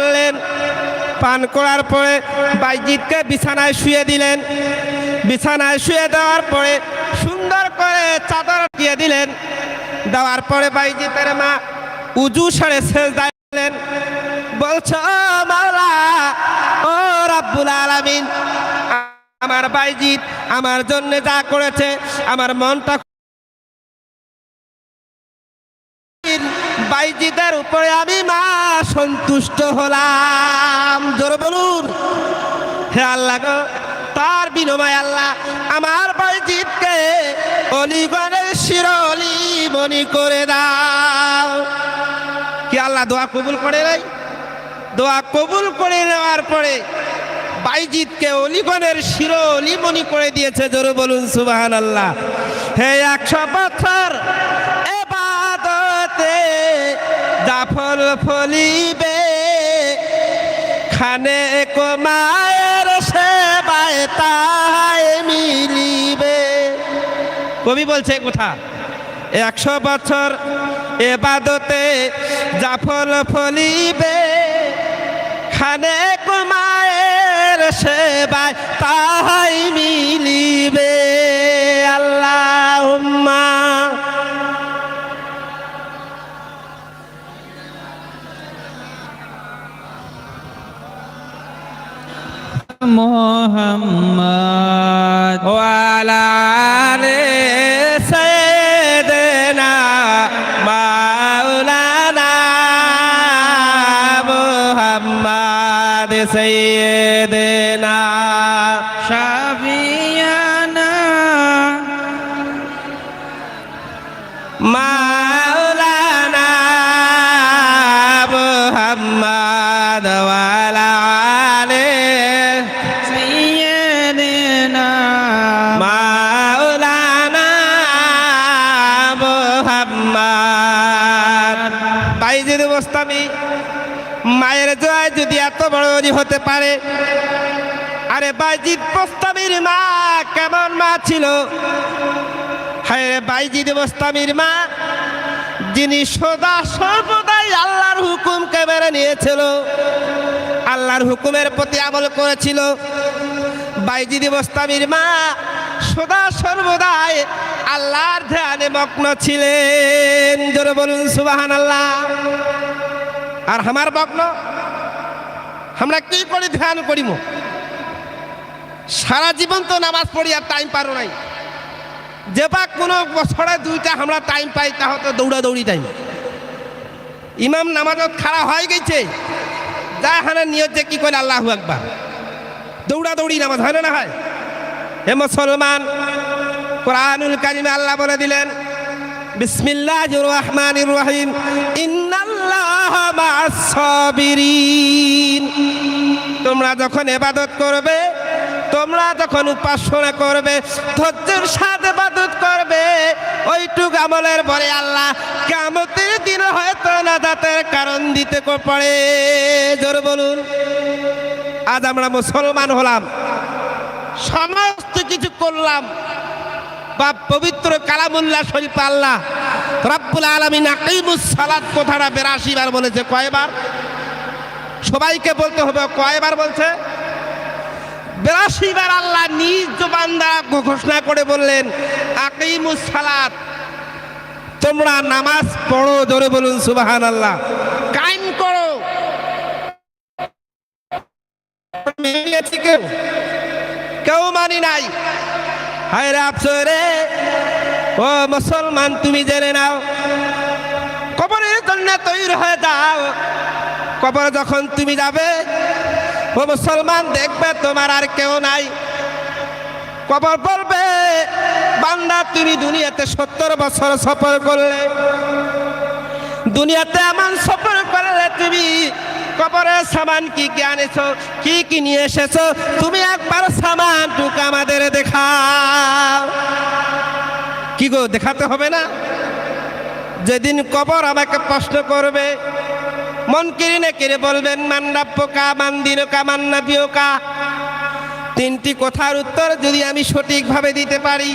করলেন। পান করার পরে বাইজিৎকে বিছানায় শুয়ে দিলেন। বিছানায় শুয়ে দেওয়ার পরে সুন্দর করে চাদর দিয়ে দিলেন। দেওয়ার পরে বাইজিতের মা উজু সারে শেষ দিলেন বলছ, মাওলা, ও রাব্বুল আলামিন, আমার বাইজিৎ আমার জন্য যা করেছে, আমার মনটা বাইজিদের উপরে আমি মা সন্তুষ্ট হলাম। জোরে বলুন। হে আল্লাহ গো, তার বিনিময় আল্লাহ আমার বাইজিদকে অলিগণের শির অলি মনি করে দাও। কি আল্লাহ দোয়া কবুল করে নাই? দোয়া কবুল করে নেওয়ার পরে বাইজিৎকে অলিগণের শির অলিমনি করে দিয়েছে। জোরে বলুন সুবাহান আল্লাহ হে একশো বছর জাফল ফলিবে। খানে কমায়ের সেবায় তাই মিলিবে। কবি বলছে কথা, একশো বছর এবাদতে জাফল ফলিবে, খানে কুমায়ের সেবায় তাহাই মিলিবে। মোহাম্মদ। ওয়ালা আলে সাইয়েদেনা মাওলানা মুহাম্মদ সাইয়েদেনা শাফিয়ানা মাওলানা মুহাম্মদ ওয়ালা পারে। আরে বাইজিদ গোস্তামির মা কেমন মা ছিল? হ্যাঁ বাইজিদ গোস্তামির মা, যিনি সদা সর্বদাই আল্লাহর হুকুমকে মেনে নিয়েছিল, আল্লাহর হুকুমের প্রতি আমল করেছিল। বাইজিদি বস্তামির মা সদা সর্বদাই আল্লাহর ধ্যানে মগ্ন ছিলেন। জোরে বলুন সুবাহান আল্লাহ আর আমার মগ্ন? আমরা কি করে ধ্যান করিম? সারা জীবন তো নামাজ পড়ি আর টাইম পারো নাই। যে বা কোনো বছরে দুইটা আমরা টাইম পাই তা হতো দৌড়াদৌড়ি টাইম ইমাম নামাজত খাড়া হয়ে গেছে। যা হানা যে কি করে আল্লাহ একবার দৌড়াদৌড়ি নামাজ হয় না না হয়? হে মুসলমান, কোরআনুল কারিমে আল্লাহ বলে দিলেন তোমরা যখন এবাদত করবে, তোমরা যখন উপাসনা করবে, ধৈর্যের সাথে ইবাদত করবে, ওইটুক আমলের পরে আল্লাহ কিয়ামতের দিন হয়তো নাজাতের কারণ দিতে পারে জোর বলুন। আজ আমরা মুসলমান হলাম। সমস্ত কিছু করলাম। বা পবিত্র কালামুল্লাহ শরীফ আল্লাহ রব্বুল আলমিন আকিমুস সালাত কথাটা বেরাশি বার বলেছে, কয়বার? সবাইকে বলতে হবে, কয়বার বলছে? বেরাশি বার আল্লাহ নিজ জবান দ্বারা ঘোষণা করে বললেন, আকিমুস সালাত। তোমরা নামাজ পড়ো ধরে বলুন সুবাহান আল্লাহ কায়েম করো। কেউ মানি নাই। হায় রে ও মুসলমান, তুমি জেনে নাও, কবরের জন্য তৈরি হয়ে যাও। কবর যখন তুমি যাবে, ও মুসলমান, দেখবে তোমার আর কেউ নাই। কবর বলবে, বান্দা, তুমি দুনিয়াতে সত্তর বছর সফর করলে। দুনিয়াতে এমন সফর করলে তুমি কবরের সামান কি কি আনেছো? কি কি নিয়ে এসেছ? তুমি একবার সামান টুকু আমাদের দেখাও। কি গো, দেখাতে হবে না? যেদিন কবর আমাকে প্রশ্ন করবে, মন কিরে না কিরে বলবেন মান্নাপ্য কা মান্দির কা মান্নাপিও কা তিনটি কথার উত্তর যদি আমি সঠিকভাবে দিতে পারি,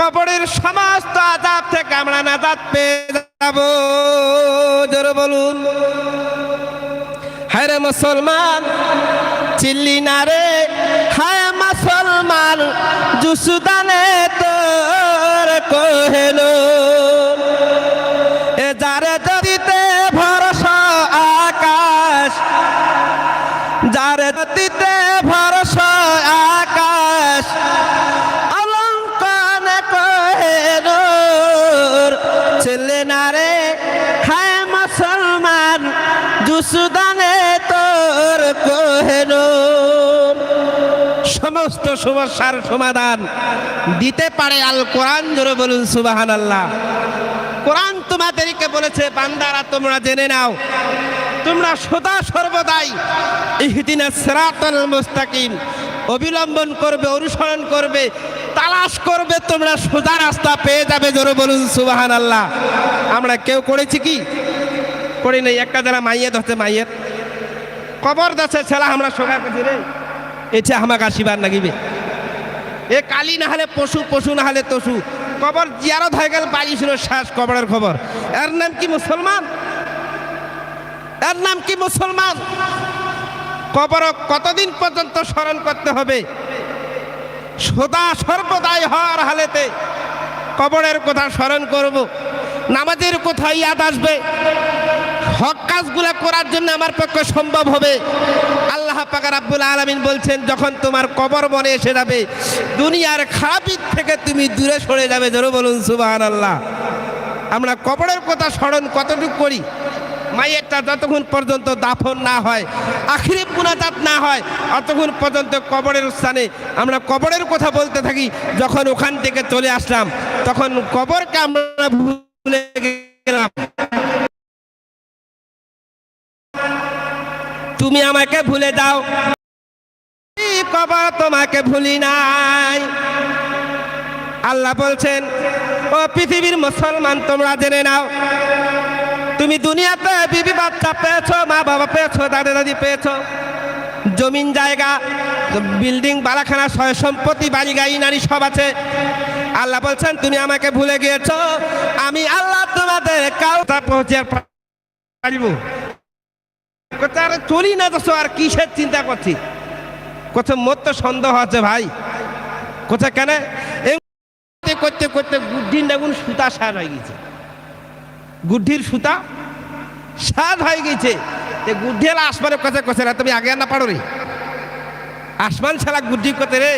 কবরের সমস্ত আজাব থেকে আমরা নাজাদ পেয়ে যাব। জোরে বলুন। হায় মুসলমান চিল্লি না রে। হায় মুসলমান জুসুদানে তোর কহেলো। সমস্যার সমাধান। দিতে পারে আল কোরআন, জোরে বলুন সুবাহান আল্লাহ কোরআন তোমাদেরকে বলেছে, বান্দারা, তোমরা জেনে নাও। তোমরা সদা সর্বদাই ইহদিনা সিরাতাল মুস্তাকিম। অবিলম্বন করবে, অনুসরণ করবে, তালাশ করবে, তোমরা সোজা রাস্তা পেয়ে যাবে, জোরে বলুন সুবাহান আল্লাহ আমরা কেউ করেছি কি? করি নাই, একটা যারা মাইয়ের হচ্ছে মাইয়ের কবর দাসে ছেলা, আমরা কাছে রে। এছে আমাকে আসিবার নাগিবে। এ কালি না হলে পশু পশু না হলে তসু। কবর জিয়ারত হয়ে গেল বাড়ি ছিল শ্বাস কবরের খবর এর নাম কি মুসলমান এর নাম কি মুসলমান কবর কতদিন পর্যন্ত স্মরণ করতে হবে? সদা সর্বদাই হওয়ার হালেতে কবরের কথা স্মরণ করব। নামাজের কোথায় ইয়াদ আসবে। হক কাজগুলা করার জন্য আমার পক্ষে সম্ভব হবে। আল্লাহ পাকার আব্বুল আলমিন বলছেন, যখন তোমার কবর মনে এসে যাবে, দুনিয়ার খারাপির থেকে তুমি দূরে সরে যাবে। ধরো বলুন সুবাহান আল্লাহ আমরা কবরের কথা স্মরণ কতটুকু করি? মাইয়েরটা যতক্ষণ পর্যন্ত দাফন না হয়, আখিরি পুনাজাত না হয়, অতক্ষণ পর্যন্ত কবরের স্থানে আমরা কবরের কথা বলতে থাকি। যখন ওখান থেকে চলে আসলাম, তখন কবরকে আমরা ভুলে গেলাম। তুমি আমাকে ভুলে এই কবর তোমাকে ভুলি নাই। আল্লাহ বলছেন, ও পৃথিবীর মুসলমান, তোমরা জেনে নাও, তুমি দুনিয়াতে বিবি বাচ্চা পেয়েছ, মা বাবা পেয়েছ, দাদা দাদি পেয়েছ। জমিন জায়গা, বিল্ডিং বালাখানা সয় সম্পত্তি, বাড়ি গাড়ি, নারী সব আছে। আল্লাহ বলছেন, তুমি আমাকে ভুলে গিয়েছো, আমি আল্লাহ তোমাদের কাউটা পৌঁছে পারিব। কোথায় আরে চলি না তো আর কিসের চিন্তা করছি? কোথায় মোর তো সন্দেহ আছে ভাই। কোথায় কেন? করতে করতে গুড্ডির দেখুন সুতা সার হয়ে গেছে। গুড্ডির সুতা সাদ হয়ে গেছে। গুড্ডি এলা আসমানের কথা কথা না তুমি আগে না পারো রে। আসমান ছাড়া গুড্ডি করতে রে,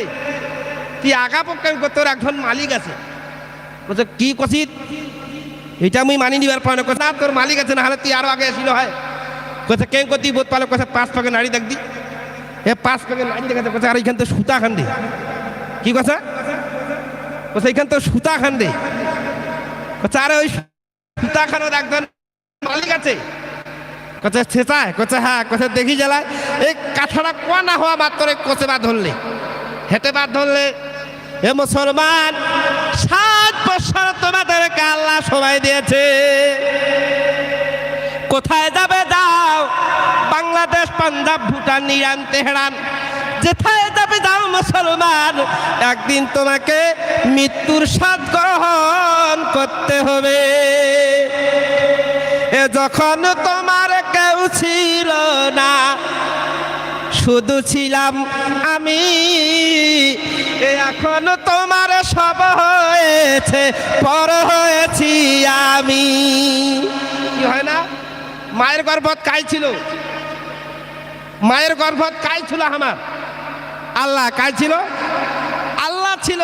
তুই আগা পক্ষে তোর একজন মালিক আছে। কি কছিত এটা আমি মানি নিবার পারে না। তোর মালিক আছে না হলে তুই আরও আগে আসিল হয়। কোথায় কেন করতি বোধ পালে কোথায় পাঁচ পাকে নাড়ি দেখ এ পাঁচ পাকে নাড়ি দেখাতে কোথায় আর এইখান তো সুতা খান দে। কি কথা কোথায় এইখান তো সুতা খান দে। আরে ওই সুতা খানোর একজন মালিক আছে। ছেঁচায় হ্যাঁ দেখি জ্বালায়। এই কাঠাটা কোয়া না হওয়া মাত্র কোচে বা ধরলে। হেঁটে বা ধরলে। এ মুসলমান, সাত বছর আল্লাহ সবাই দিয়েছে। কোথায় যাবে বাংলাদেশ, পাঞ্জাব, ভুটান, ইরান, তেহরান। যেথায় যাবে যাও মুসলমান, একদিন তোমাকে মৃত্যুর স্বাদ গ্রহণ করতে হবে। এ যখন তোমার কেউ ছিল না, শুধু ছিলাম আমি। এখন তোমার সব হয়েছে, পর হয়েছি আমি। কি হয় না? মায়ের গর্ভত কাই ছিল। মায়ের গর্ভত কাই ছিল আমার। আল্লাহ কাই ছিল? আল্লাহ ছিল।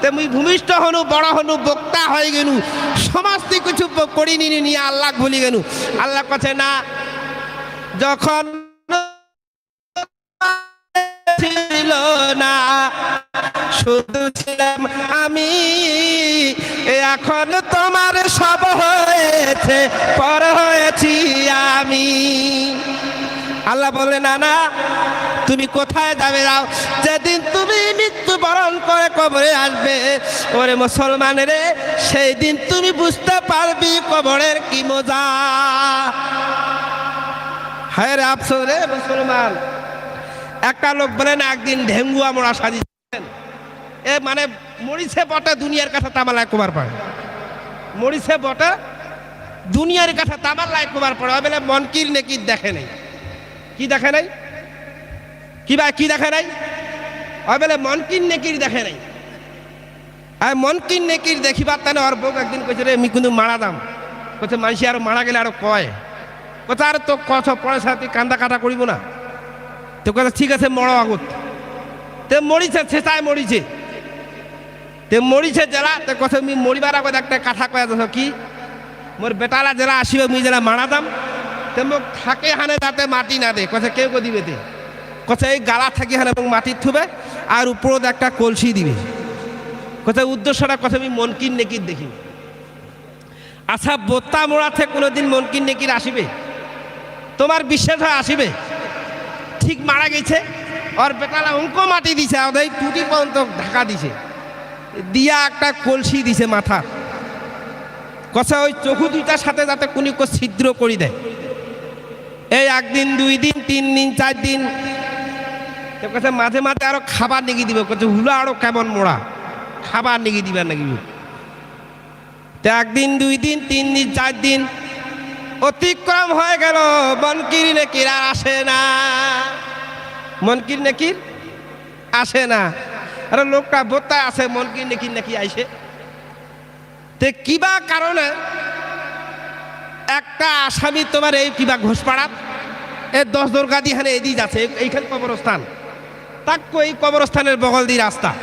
তেমনি ভূমিষ্ঠ হনু, বড় হনু, বক্তা হয়ে গেলু সমস্ত কিছু করিনি নিয়ে আল্লাহ ভুলি গেলু আল্লাহ কাছে না, যখন ছিল না, শুধু ছিলাম আমি। এখন তোমার সব হয়েছে, পর হয়েছি আমি। আল্লাহ বলে না না, তুমি কোথায় যাবে যাও? যেদিন তুমি মৃত্যুবরণ করে কবরে আসবে, ওরে মুসলমানের সেই দিন তুমি বুঝতে পারবি কবরের কি মজা। হায় রে আফসোস রে মুসলমান। একটা লোক বলেন, একদিন ঢেঙ্গু আমরা সাজিয়েছেন। এ মানে মরিছে বটে দুনিয়ার কাছে তামালায় কুমার পায় মরিছে বটে দুনিয়ার কাছে তামার লাই কুমার পড়ে। বলে মনকির নেকির দেখে নেই। কি দেখে নাই? কি বা কি দেখে নাই? ওই বলে মনকিন নেকির দেখে নাই। আর মনকিন নেকির দেখিবার তাহলে ওর বউ একদিন কইছে, রে আমি কিন্তু মারা দাম। কইছে মানুষ আর মারা গেলে আরও কয়? কথা আর তো কত পয়সা তুই কান্দা কাটা করিব না। তো কথা ঠিক আছে, মরো আগত। তে মরিছে, ছেঁচায় মরিছে। তে মরিছে জেলা তে কথা আমি মরিবার আগত একটা কথা কয়া দেখ কি? মোর বেটালা জেলা আসিবে মুই জেলা মারা দাম। তে মোক থাকে হানে তাতে মাটি না দে। কথা কেউ কো দিবে দে কথা এই গালা থাকি হানে এবং মাটির থুবে আর উপরত একটা কলসি দিবে। কথা উদ্দেশ্যটা কথা আমি মনকিন নেকির দেখি আচ্ছা বোত্তা মোড়াতে কোনোদিন মনকিন নেকির আসিবে। তোমার বিশ্বাস হয় আসিবে। ঠিক মারা গেছে ওর বেটালা অঙ্ক মাটি দিছে ওদের টুটি পর্যন্ত ঢাকা দিছে। দিয়া একটা কলসি দিছে মাথা। কষা ওই চোখু দুইটার সাথে যাতে কোনি ছিদ্র করি দেয়। এই একদিন, দুই দিন, তিন দিন, চার দিন। কথা মাঝে মাঝে আরও খাবার নিগি দিবে। কচ্ছে হুলো আরও কেমন মোড়া? খাবার নিগি দিবে নাকি? তো একদিন, দুই দিন, তিন দিন, চার দিন অতিক্রম হয়ে গেল। মনকির নেকির আসে না। মনকির নেকির আসে না। আরে লোকটা বোত্তায় আছে, মনকির নেকির নাকি আইসে। তে কিবা কারণে একটা আসামি তোমার এই কিবা ঘোষপাড়াত এ দশ দুর্গা দিয়ে হানে এদিকে যাচ্ছে এইখান কবরস্থান। তাক এই কবরস্থানের বগল দিয়ে রাস্তা।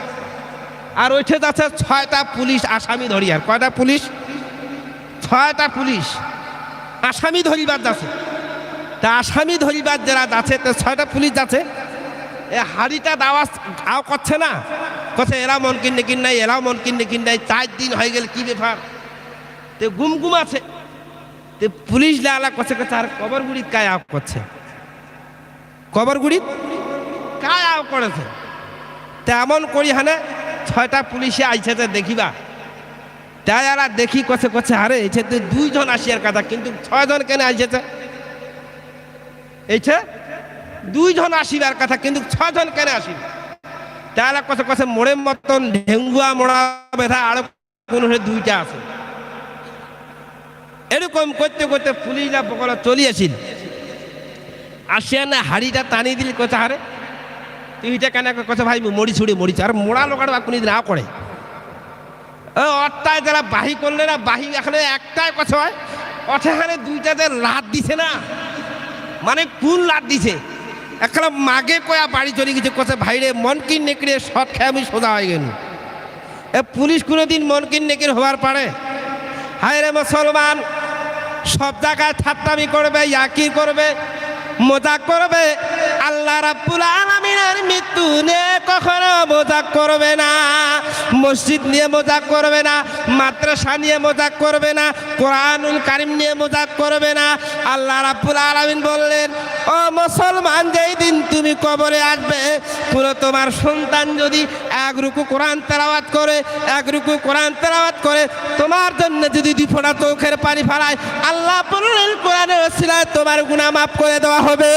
আর ওইঠে যাচ্ছে ছয়টা পুলিশ আসামি ধরি আর। কয়টা পুলিশ? ছয়টা পুলিশ আসামি ধরিবার যাচ্ছে। তা আসামি ধরিবার যারা যাচ্ছে, তো ছয়টা পুলিশ যাচ্ছে। এ হাড়িটা দাওয়া আও করছে না। কথা এরা মন কিনে কিন নাই এরাও মন কিনে কিন নাই, চার দিন হয়ে গেল কি ব্যাপার? তে গুম গুম আছে। তে পুলিশ লালা করছে কথা আর কবরগুড়িত কায় আপ করছে? কবরগুড়িত কায় আপ করেছে? তে এমন করি হানে ছয়টা পুলিশে আইছে যে দেখিবা। তাই আর দেখি কছে কছে, আরে এছে তো দুইজন আসিয়ার কথা, কিন্তু ছয়জন কেন আইছে এইছে দুইজন আসিবার কথা, কিন্তু ছজন কেন আসি তাহলে কছে কছে মোড়ের মতন ঢেঙ্গুয়া মোড়া বেধা আরও কোন দুইটা আছে। এরকম করতে করতে পুলিশরা বকলে চলিয়েছিল আসিয়া না হাড়িটা টানি দিলি কথা হারে তুই এটা কেন কথা ভাই মরি ছুড়ে মরিছে, আর, মোড়া লোকার কোনো দিন না করে। অট্টায় যারা বাহি করলে না, বাহি এখানে একটাই কথা হয় অঠেখানে দুইটাতে লাদ দিছে না মানে কোন লাদ দিছে? একখানা মাগে কয়া বাড়ি চলে গেছে কথা ভাইরে মন কিন নেকড়ে সৎ খেয়ে আমি সোজা হয়ে গেল এ, পুলিশ কোনোদিন মন কিন নেকির হওয়ার পারে? হায় রে মুসলমান সব জায়গায় ঠাট্টামি করবে ইয়াকি করবে, মজাক করবে। আল্লাহ রাব্বুল আলামিনের মৃত্যু নিয়ে কখনো মজাক করবে না, মসজিদ নিয়ে মজাক করবে না, মাদ্রাসা নিয়ে মজাক করবে না, কোরআনুল কারিম নিয়ে মজাক করবে না। আল্লাহ রাব্বুল আলামিন বললেন, ও মুসলমান, যেই দিন তুমি কবরে আসবে, পুরো তোমার সন্তান যদি এক রুকু কোরআন তেলাওয়াত করে, এক রুকু কোরআন তেলাওয়াত করে, তোমার জন্য যদি দুই ফোঁটা চোখের পানি ফালায়, আল্লাহ বললেন, কোরআনের তোমার গুণা মাফ করে দেওয়া হবে।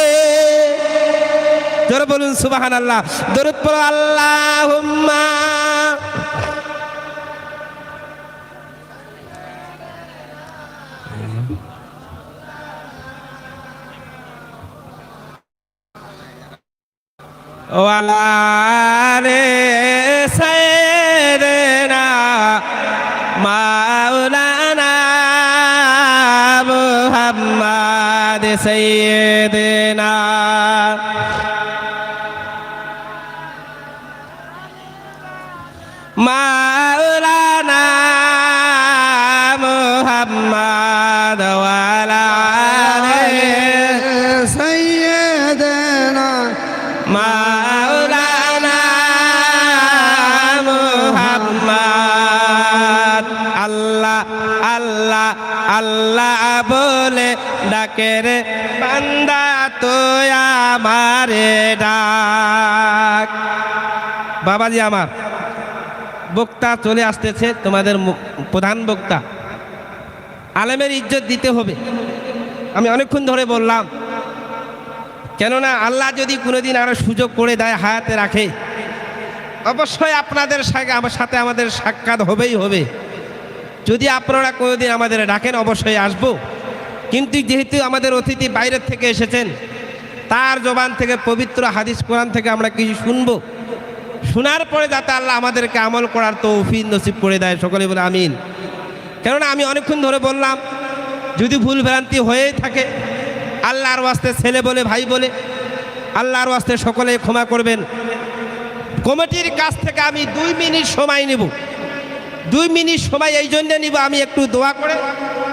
জোরে বলুন সুবাহান আল্লাহ দরুদ পড়ো আল্লাহ ওয়ালারে সাইয়েদেনা মাওলানা মুহাম্মদ সাইয়েদেনা। মাওলানা ডাকের বান্দা তো আমারে ডাক। বাবাজি আমার, বক্তা চলে আসতেছে তোমাদের প্রধান বক্তা। আলেমের ইজ্জত দিতে হবে। আমি অনেকক্ষণ ধরে বললাম, কেননা আল্লাহ যদি কোনোদিন আরও সুযোগ করে দেয় হায়াতে রাখে, অবশ্যই আপনাদের আমার সাথে আমাদের সাক্ষাৎ হবেই হবে। যদি আপনারা কোনোদিন আমাদের ডাকেন, অবশ্যই আসব। কিন্তু যেহেতু আমাদের অতিথি বাইরের থেকে এসেছেন, তার জবান থেকে পবিত্র হাদিস কোরআন থেকে আমরা কিছু শুনব। শোনার পরে যাতে আল্লাহ আমাদেরকে আমল করার তো তৌফিক নসিব করে দেয়, সকলে বলে আমিন। কেননা আমি অনেকক্ষণ ধরে বললাম, যদি ভুল ভ্রান্তি হয়েই থাকে, আল্লাহর ওয়াস্তে ছেলে বলে, ভাই বলে, আল্লাহর ওয়াস্তে সকলে ক্ষমা করবেন। কমিটির কাছ থেকে আমি দুই মিনিট সময় নেব। দুই মিনিট সময় এই জন্য নিব, আমি একটু দোয়া করে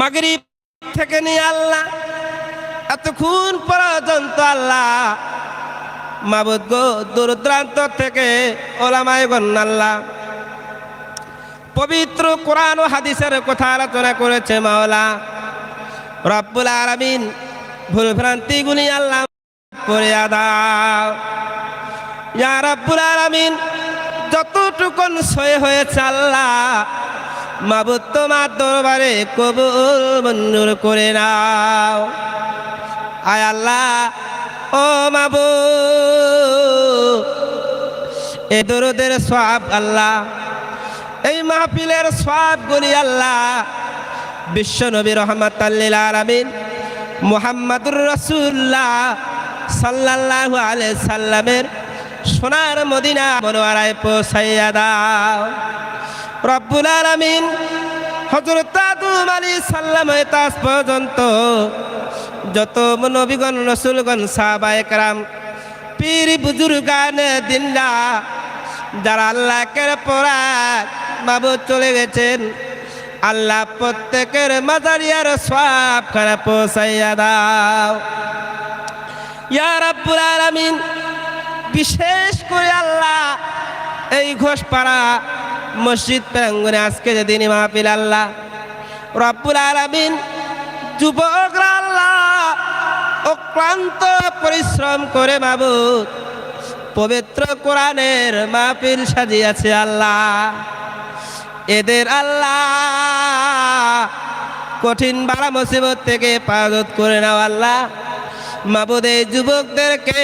মাগরিব থেকে নিয়ে আল্লাহ, এতক্ষণ পর্যন্ত আল্লাহ মাবুদ গো দূরদূরান্ত থেকে ওলামায় আল্লাহ, পবিত্র কোরআন ও হাদিসের কথা আলোচনা করেছে মাওলা। রব্বুল আলামিন ভুল ভ্রান্তিগুলি আল্লাহ করে দাও ইয়া রব্বুল আলামিন, যতটুকুন সয়ে হয়েছে আল্লাহ মাবুদ তোমার দরবারে কবুল মঞ্জুর করে নাও। আয় আল্লাহ, ও মাবু এ দরুদের সব আল্লাহ, এই মাহফিলের সব গুলি আল্লাহ, বিশ্ব নবী রহমত আলমিন মুহাম্মাদুর রসুল্লাহ সাল্লাল্লাহু আলাইহি সাল্লামের সোনার মদিনা মনোয়ারায় পৌঁছাইয়া দাও। রব্বুল আলমিন হযরত আদম আলী সাল্লামের পর্যন্ত যত নবীগণ, রসুলগণ সাহবায়ক রাম পীর বুজুর্গান দিল্লা যারা আল্লাহকে পড়া বাবু চলে গেছেন, আল্লাহ প্রত্যেকের মাজারিয়ার সব খারাপ পৌঁছাইয়া দাও। ইয়ারাবুল আলামিন, বিশেষ করে আল্লাহ এই ঘোষপাড়া মসজিদ প্রাঙ্গনে আজকে যেদিন মাহফিল আল্লাহ, রব্বুল আলামিন যুবকরা আল্লাহ, অক্লান্ত পরিশ্রম করে মাবুদ, পবিত্র কোরআনের মাহফিল সাজিয়েছে আল্লাহ। এদের আল্লাহ কঠিন বাড়া মুসিবত থেকে পাজত করে নাও আল্লাহ। মাবুদ, এই যুবকদেরকে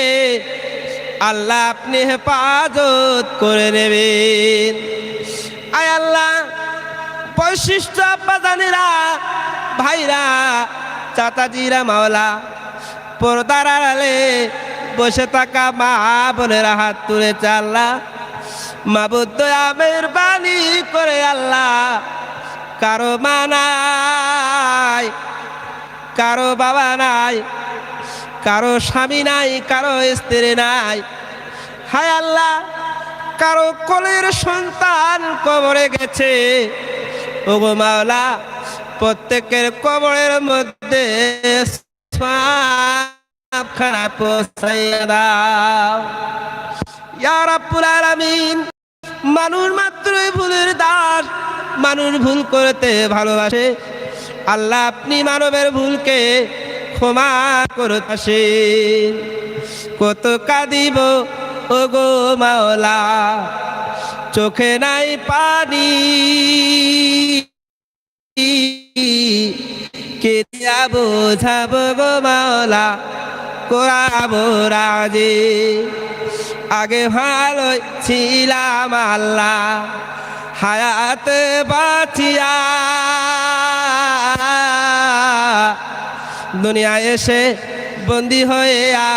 আল্লাহ আপনি হেফাজত করে নেবেন। আয় আল্লাহ, বৈশিষ্ট্য আব্বাজানিরা, ভাইরা চাতাজিরা মাওলা, পর্দার আড়ালে বসে থাকা মা বোনেরা হাত তুলেছে আল্লাহ। মাবুদ আমের বাণী করে আল্লাহ, কারও মা নাই, কারও বাবা নাই কারও স্বামী নাই, কারও স্ত্রী নাই। হায় আল্লাহ, কারও কোলের সন্তান কবরে গেছে। ওগো মাওলা, প্রত্যেকের কবরের মধ্যে পৌঁছাইয়া দাও। ইয়া রাব্বুল আলামিন, মানুষ মাত্রই ভুলের দাস, মানুষ ভুল করতে ভালোবাসে। আল্লাহ আপনি মানবের ভুলকে ক্ষমা করতে কত কাঁদিব ও গো মাওলা, চোখে নাই পানি। কে বোঝাব গো মাওলা, করাবো রাজে। আগে ভালো ছিলাম আল্লাহ, হায়াত বাঁচিয়া। দুনিয়া এসে বন্দি আ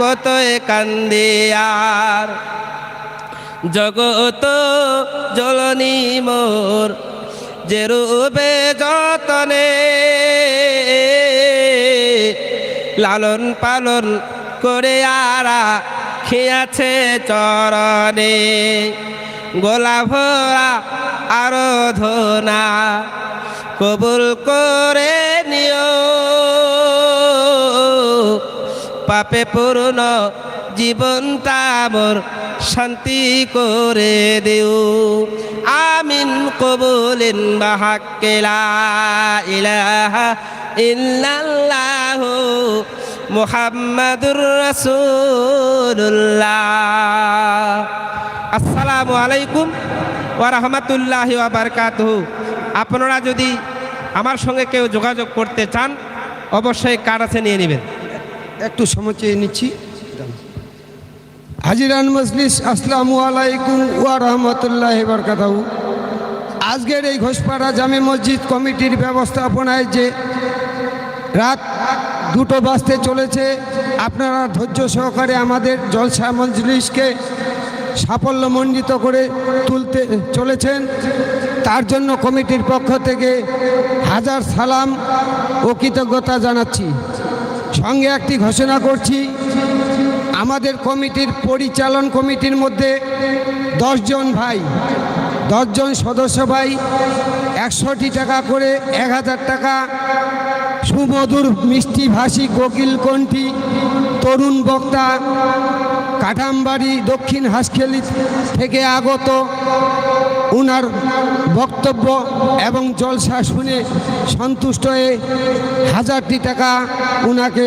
কত কান্দে আর জগত জলনি মোর যে রূপে যতনে, লালন পালন করে আরা খেয়াছে চরণে, গোলা ভরা আরাধনা কবুল করে নিও। পাপে পূর্ণ জীবনটা মোর শান্তি করে দেও আমিন কবুলিন বাহাক্কেলা ইলাহা ইল্লাল্লাহু মুহাম্মাদুর রাসূলুল্লাহ। আসসালামু আলাইকুম ওয়া রাহমাতুল্লাহি ওয়া বারাকাতুহু। আপনারা যদি আমার সঙ্গে কেউ যোগাযোগ করতে চান, অবশ্যই কার আছে, নিয়ে নেবেন। একটু সময় চেয়ে নিচ্ছি। হাজিরান মজলিস, আসসালামু আলাইকুম ওয়া রহমতুল্লাহ বরকাতাহু। আজকের এই ঘোষপাড়া জামে মসজিদ কমিটির ব্যবস্থাপনায় যে রাত দুটো বাজতে চলেছে, আপনারা ধৈর্য সহকারে আমাদের জলসা মজলিসকে সাফল্যমণ্ডিত করে তুলতে চলেছেন। তার জন্য কমিটির পক্ষ থেকে হাজার সালাম ও কৃতজ্ঞতা জানাচ্ছি। সঙ্গে একটি ঘোষণা করছি। আমাদের কমিটির পরিচালন কমিটির মধ্যে দশজন ভাই, দশজন সদস্য ভাই, একশোটি টাকা করে এক হাজার টাকা সুমধুর মিষ্টিভাষী কোকিল কণ্ঠী, তরুণ বক্তা কাঠামবাড়ি দক্ষিণ হাসখেলি থেকে আগত উনার বক্তব্য এবং জলসা শুনে সন্তুষ্ট হয়ে হাজারটি টাকা উনাকে